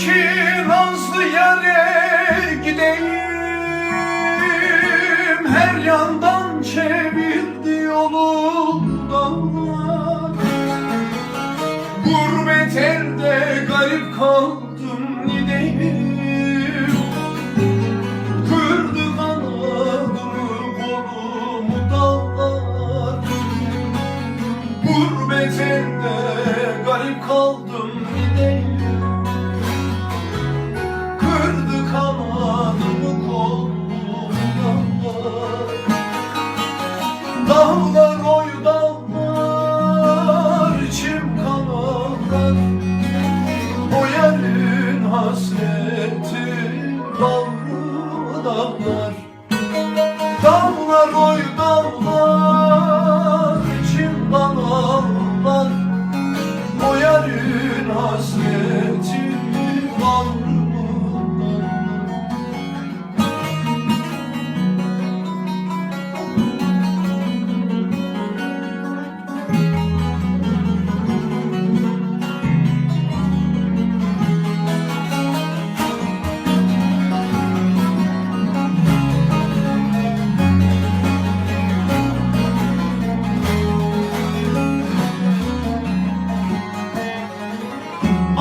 ki nazlı yere gideyim Her yandan çevirdi yolundan Gurbet elde garip kaldım. O yarın hasreti bağrımı dağlar. Dağlar oy dağlar içim kanatlar O yarın hasreti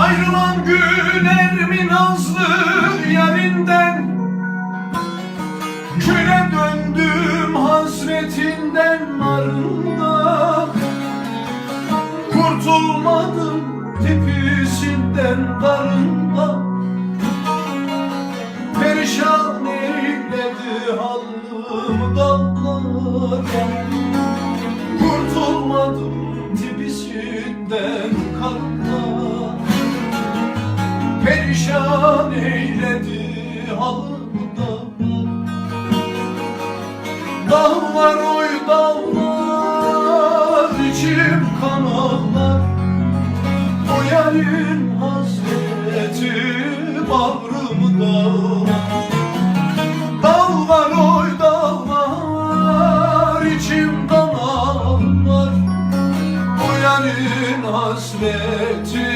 Ayrılan güler mi nazlı yarinden. Küle döndüm hasretinden narında Kurtulmadım tipisinden darında Perişan eyledi halım dallar perişan eyledi halımda Dağlar oy dağlar içim kanallar. O yerin hasreti bağrımda. Dağlar oy dağlar içim kanallar. O yerin hasreti